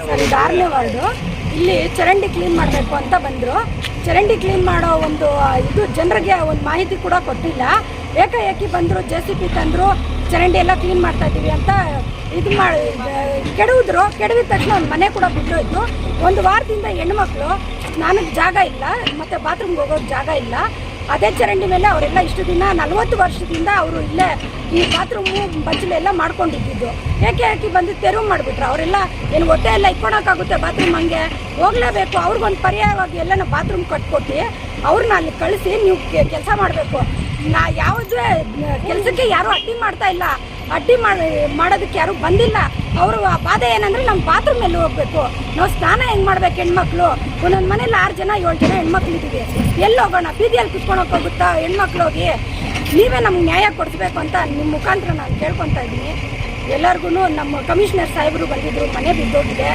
Sir ward ಇಲ್ಲಿ ಚರಂಡಿ clean ಮಾಡಬೇಕು ಅಂತ ಬಂದರು. ಚರಂಡಿ ಕ್ಲೀನ್ ಮಾಡೋ ಒಂದು ಇದು ಜನರಿಗೆ ಒಂದು ಮಾಹಿತಿ ಕೂಡ ಕೊಟ್ಟಿಲ್ಲ. ಏಕಾಏಕಿ ಬಂದರು ಜೆ ಸಿ ಪಿ ತಂದರು, ಚರಂಡಿ ಎಲ್ಲ ಕ್ಲೀನ್ ಮಾಡ್ತಾ ಇದ್ದೀವಿ ಅಂತ ಇದು ಮಾಡಿ ಕೆಡವಿದ್ರು. ಕೆಡವಿದ ತಕ್ಷಣ ಒಂದು ಮನೆ ಕೂಡ ಬಿಟ್ಟೋಯ್ತು ಒಂದು ವಾರದಿಂದ ಹೆಣ್ಮಕ್ಳು ಸ್ನಾನಕ್ಕೆ ಜಾಗ ಇಲ್ಲ, ಮತ್ತು ಬಾತ್ರೂಮ್ಗೆ ಹೋಗೋಕ್ಕೆ ಜಾಗ ಇಲ್ಲ. ಅದೇ ಚರಂಡಿ ಮೇಲೆ ಅವರೆಲ್ಲ ಇಷ್ಟು ದಿನ, ನಲವತ್ತು ವರ್ಷದಿಂದ ಅವರು ಇಲ್ಲೇ ಈ ಬಾತ್ರೂಮು ಬಚ್ಚಲೆಲ್ಲ ಮಾಡ್ಕೊಂಡಿದ್ದು ಏಕೆ ಯಾಕೆ ಬಂದು ತೆರವು ಮಾಡಿಬಿಟ್ರು? ಅವರೆಲ್ಲ ಏನು ಹೊಟ್ಟೆ ಎಲ್ಲ ಇಟ್ಕೊಳಕ್ಕಾಗುತ್ತೆ ಬಾತ್ರೂಮ್ ಹಂಗೆ? ಹೋಗಲೇಬೇಕು, ಅವ್ರಿಗೊಂದು ಪರ್ಯಾಯವಾಗಿ ಎಲ್ಲನೂ ಬಾತ್ರೂಮ್ ಕಟ್ಕೊಟ್ಟು ಅವ್ರನ್ನ ಅಲ್ಲಿ ಕಳಿಸಿ ನೀವು ಕೆಲಸ ಮಾಡಬೇಕು. ನಾ ಯಾವುದೇ ಕೆಲಸಕ್ಕೆ ಯಾರು ಅಡ್ಡಿ ಮಾಡ್ತಾ ಇಲ್ಲ. ಅಡ್ಡಿ ಮಾಡಿ, ಮಾಡೋದಕ್ಕೆ ಯಾರು ಬಂದಿಲ್ಲ. ಅವರು ಆ ಬಾಧೆ ಏನಂದ್ರೆ ನಮ್ಮ ಬಾತ್ರೂಮ್ ಮೇಲೆ ಹೋಗ್ಬೇಕು. ನಾವು ಸ್ನಾನ ಹೆಂಗ್ ಮಾಡ್ಬೇಕು ಹೆಣ್ಮಕ್ಳು? ಒಂದೊಂದು ಮನೇಲಿ ಆರು ಜನ, ಏಳು ಜನ ಹೆಣ್ಮಕ್ಳು ಇದ್ದೀವಿ. ಎಲ್ಲಿ ಹೋಗೋಣ? ಬೀದಿಯಲ್ಲಿ ಕುತ್ಕೊಳಕ್ ಹೋಗುತ್ತಾ ಹೆಣ್ಮಕ್ಳು ಹೋಗಿ? ನೀವೇ ನಮ್ಗೆ ನ್ಯಾಯ ಕೊಡಿಸ್ಬೇಕು ಅಂತ ನಿಮ್ಮ ಮುಖಾಂತರ ನಾನು ಕೇಳ್ಕೊತಾ ಇದ್ದೀನಿ. ಎಲ್ಲರಿಗೂ ನಮ್ಮ ಕಮಿಷನರ್ ಸಾಹೇಬರು ಬಂದಿದ್ದರು ಮನೆ ಬಿದ್ದೋಗಿದೆ.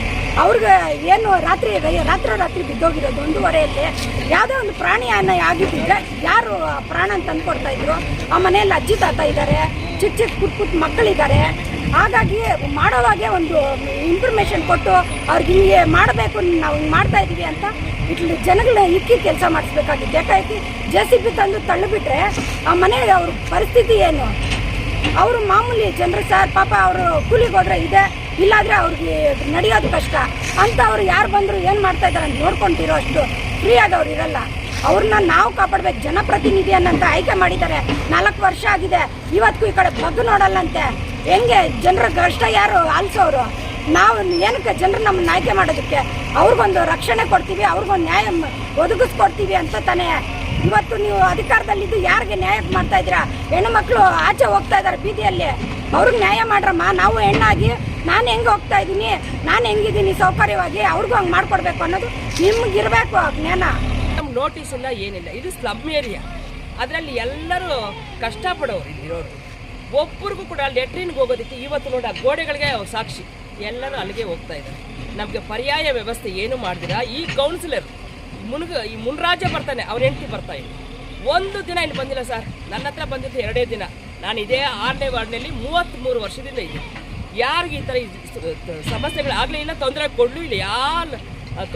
ಅವ್ರಿಗೆ ಏನು ರಾತ್ರಿ ರಾತ್ರಿ ರಾತ್ರಿ ಬಿದ್ದೋಗಿರೋದು ಒಂದೂವರೆಯಲ್ಲಿ. ಯಾವುದೋ ಒಂದು ಪ್ರಾಣಿ ಅನ್ನ ಆಗಿದ್ದಿದ್ರೆ ಯಾರು ಪ್ರಾಣ ತಂದು ಕೊಡ್ತಾ ಇದ್ರು? ಆ ಮನೆಯಲ್ಲಿ ಅಜ್ಜಿ ತಾತ ಇದ್ದಾರೆ ಚಿಕ್ಕ ಚಿಕ್ಕ ಪುಟ್ ಪುಟ್ ಮಕ್ಕಳಿದ್ದಾರೆ ಹಾಗಾಗಿ ಮಾಡೋವಾಗೆ ಒಂದು ಇನ್ಫಾರ್ಮೇಷನ್ ಕೊಟ್ಟು ಅವ್ರಿಗೆ ಹಿಂಗೆ ಮಾಡಬೇಕು, ನಾವು ಹಿಂಗೆ ಮಾಡ್ತಾ ಇದ್ದೀವಿ ಅಂತ ಇಟ್ಲಿ ಜನಗಳನ್ನ ಇಕ್ಕಿ ಕೆಲಸ ಮಾಡಿಸ್ಬೇಕಾಗಿತ್ತು. ಯಾಕಾಗಿ ಜೆ ಸಿ ಬಿ ತಂದು ತಳ್ಳಿಬಿಟ್ರೆ ಆ ಮನೆ ಅವ್ರ ಪರಿಸ್ಥಿತಿ ಏನು? ಅವರು ಮಾಮೂಲಿ ಜನರು ಸರ್, ಪಾಪ ಅವರು ಕೂಲಿಗೆ ಹೋದ್ರೆ ಇದೆ. ಇಲ್ಲಾದ್ರೆ ಅವ್ರಿಗೆ ನಡೆಯೋದು ಕಷ್ಟ. ಅಂತ ಅವ್ರು ಯಾರು ಬಂದರು ಏನು ಮಾಡ್ತಾ ಇದ್ದಾರೆ ಅಂತ ನೋಡ್ಕೊಂತಿರೋ ಅಷ್ಟು ಫ್ರೀ ಆದವ್ರು ಇರಲ್ಲ. ಅವ್ರನ್ನ ನಾವು ಕಾಪಾಡ್ಬೇಕು. ಜನಪ್ರತಿನಿಧಿಯನ್ನಂತ ಆಯ್ಕೆ ಮಾಡಿದ್ದಾರೆ. ನಾಲ್ಕು ವರ್ಷ ಆಗಿದೆ. ಇವತ್ತಿಗೂ ಈ ಕಡೆ ಬಗ್ಗು ನೋಡಲ್ಲಂತೆ. ಹೆಂಗೆ ಜನರ ಕಷ್ಟ ಯಾರು ಆಲಿಸೋರು ನಾವು ಏನಕ್ಕೆ ಜನರು ನಮ್ಮನ್ನ ಆಯ್ಕೆ ಮಾಡೋದಕ್ಕೆ? ಅವ್ರಿಗೊಂದು ರಕ್ಷಣೆ ಕೊಡ್ತೀವಿ, ಅವ್ರಿಗೊಂದು ನ್ಯಾಯ ಒದಗಿಸ್ಕೊಡ್ತೀವಿ ಅಂತ ತಾನೇ ಇವತ್ತು ನೀವು ಅಧಿಕಾರದಲ್ಲಿದ್ದು ಯಾರಿಗೆ ನ್ಯಾಯ ಮಾಡ್ತಾ ಇದ್ದೀರಾ? ಹೆಣ್ಣು ಮಕ್ಕಳು ಆಚೆ ಹೋಗ್ತಾ ಇದ್ದಾರೆ ಬೀದಿಯಲ್ಲಿ. ಅವ್ರಿಗೆ ನ್ಯಾಯ ಮಾಡ್ರಮ್ಮ, ನಾವು ಹೆಣ್ಣಾಗಿ, ನಾನು ಹೆಂಗೆ ಹೋಗ್ತಾ ಇದ್ದೀನಿ, ನಾನು ಹೆಂಗಿದ್ದೀನಿ ಸೌಕರ್ಯವಾಗಿ, ಅವ್ರಿಗೂ ಹಂಗೆ ಮಾಡಿಕೊಡ್ಬೇಕು ಅನ್ನೋದು ನಿಮ್ಗಿರಬೇಕು ಜ್ಞಾನ. ನಮ್ಗೆ ನೋಟಿಸ್ ಇಲ್ಲ, ಏನಿಲ್ಲ. ಇದು ಸ್ಲಮ್ ಏರಿಯಾ ಅದರಲ್ಲಿ ಎಲ್ಲರೂ ಕಷ್ಟಪಡೋರು ಇಲ್ಲಿರೋರು ಒಬ್ಬರಿಗೂ ಕೂಡ ಲೆಟ್ರಿನ್ಗೆ ಹೋಗೋದಕ್ಕೆ ಇವತ್ತು ನೋಡಿ ಗೋಡೆಗಳಿಗೆ ಸಾಕ್ಷಿ. ಎಲ್ಲರೂ ಅಲ್ಲಿಗೆ ಹೋಗ್ತಾ ಇದ್ದಾರೆ. ನಮಗೆ ಪರ್ಯಾಯ ವ್ಯವಸ್ಥೆ ಏನು ಮಾಡಿದಿರ? ಈ ಕೌನ್ಸಿಲರ್ ಮುನ್ಗ, ಈ ಮುನ್ರಾಜ ಬರ್ತಾನೆ, ಅವ್ರ ಹೆಂಡತಿ ಬರ್ತಾ ಇಲ್ಲ ಒಂದು ದಿನ ಇನ್ನು ಬಂದಿಲ್ಲ ಸರ್. ನನ್ನ ಹತ್ರ ಬಂದಿದ್ದು ಎರಡೇ ದಿನ. ನಾನು ಇದೇ ಆರನೇ ವಾರ್ಡ್ನಲ್ಲಿ ಮೂವತ್ತ್ಮೂರು ವರ್ಷದಿಂದ ಇದ್ದೀನಿ. ಯಾರಿಗೆ ಈ ಥರ ಸಮಸ್ಯೆಗಳಾಗಲೇ ಇಲ್ಲ, ತೊಂದರೆ ಕೊಡಲೂ ಇಲ್ಲ. ಯಾರು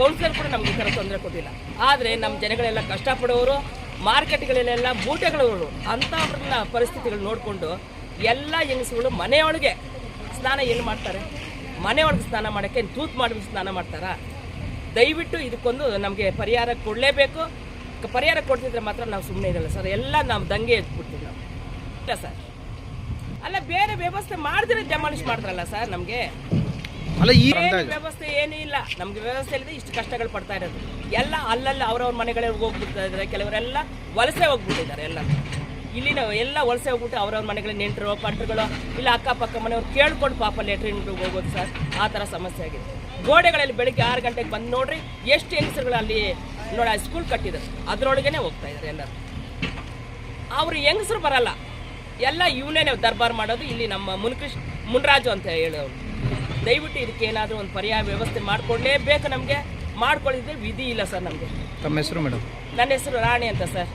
ಕೌನ್ಸಿಲರ್ ಕೂಡ ನಮ್ಗೆ ಈ ಥರ ತೊಂದರೆ ಕೊಟ್ಟಿಲ್ಲ. ಆದರೆ ನಮ್ಮ ಜನಗಳೆಲ್ಲ ಕಷ್ಟಪಡೋರು, ಮಾರ್ಕೆಟ್ಗಳಲ್ಲೆಲ್ಲ ಮೂಟೆಗಳವರು, ಅಂಥವ್ರನ್ನ ಪರಿಸ್ಥಿತಿಗಳು ನೋಡಿಕೊಂಡು ಎಲ್ಲ ಹೆಂಗಸುಗಳು ಮನೆಯೊಳಗೆ ಸ್ನಾನ ಏನು ಮಾಡ್ತಾರೆ? ಮನೆಯೊಳಗೆ ಸ್ನಾನ ಮಾಡೋಕ್ಕೆ, ತೂತ್ ಮಾಡಿ ಸ್ನಾನ ಮಾಡ್ತಾರಾ? ದಯವಿಟ್ಟು ಇದಕ್ಕೊಂದು ನಮಗೆ ಪರಿಹಾರ ಕೊಡಲೇಬೇಕು. ಪರಿಹಾರ ಕೊಡ್ತಿದ್ರೆ ಮಾತ್ರ ನಾವು ಸುಮ್ಮನೆ ಇರಲ್ಲ ಸರ್. ಎಲ್ಲ ನಾವು ದಂಗೆ ಎದ್ಬಿಡ್ತೀವಿ ನಾವು. ಇಲ್ಲ ಸರ್. ಅಲ್ಲ ಬೇರೆ ವ್ಯವಸ್ಥೆ ಮಾಡಿದ್ರೆ ಡೆಮಾಲಿಷ್ ಮಾಡ್ತಾರಲ್ಲ ಸರ್ ನಮಗೆ. ಅಲ್ಲ ಈ ವ್ಯವಸ್ಥೆ ಏನೂ ಇಲ್ಲ. ನಮ್ಗೆ ವ್ಯವಸ್ಥೆ ಇಲ್ಲದೆ ಇಷ್ಟು ಕಷ್ಟಗಳು ಪಡ್ತಾ ಇರೋದು. ಎಲ್ಲ ಅಲ್ಲಲ್ಲಿ ಅವ್ರವ್ರ ಮನೆಗಳಿಗೆ ಹೋಗ್ಬಿಡ್ತಾ ಇದ್ದಾರೆ ಕೆಲವರೆಲ್ಲ ವಲಸೆ ಹೋಗ್ಬಿಟ್ಟಿದ್ದಾರೆ ಎಲ್ಲ. ಇಲ್ಲಿನ ಎಲ್ಲ ವಲಸೆ ಹೋಗ್ಬಿಟ್ಟು ಅವ್ರವ್ರ ಮನೆಗಳ ನೆಂಟರು ಪಂಟರುಗಳು ಇಲ್ಲ ಅಕ್ಕಪಕ್ಕ ಮನೆಯವ್ರು ಕೇಳ್ಕೊಂಡು ಪಾಪ ಲೆಟ್ರಿನ್ ಹೋಗೋದು ಸರ್. ಆ ಥರ ಸಮಸ್ಯೆ ಆಗಿದೆ. ಗೋಡೆಗಳಲ್ಲಿ ಬೆಳಿಗ್ಗೆ ಆರು ಗಂಟೆಗೆ ಬಂದು ನೋಡ್ರಿ ಎಷ್ಟು ಹೆಂಗಸರುಗಳು ಅಲ್ಲಿ ನೋಡಿ ಸ್ಕೂಲ್ ಕಟ್ಟಿದ್ರು. ಅದರೊಳಗೇನೆ ಹೋಗ್ತಾ ಇದ್ದಾರೆ ಎಲ್ಲರೂ. ಅವರು ಹೆಂಗಸರು ಬರಲ್ಲ. ಎಲ್ಲ ಇವನೇ ದರ್ಬಾರ್ ಮಾಡೋದು ಇಲ್ಲಿ ನಮ್ಮ ಮುನ್ಕೃಷ್ ಮುನ್ರಾಜು ಅಂತ ಹೇಳೋರು. ದಯವಿಟ್ಟು ಇದಕ್ಕೆ ಏನಾದರೂ ಒಂದು ಪರ್ಯಾಯ ವ್ಯವಸ್ಥೆ ಮಾಡಿಕೊಡ್ಲೇಬೇಕು ನಮಗೆ. ಮಾಡ್ಕೊಳ್ಳಿದ್ರೆ ವಿಧಿ ಇಲ್ಲ ಸರ್ ನಮಗೆ. ತಮ್ಮ ಹೆಸರು ಮೇಡಮ್? ನನ್ನ ಹೆಸರು ರಾಣಿ ಅಂತ ಸರ್.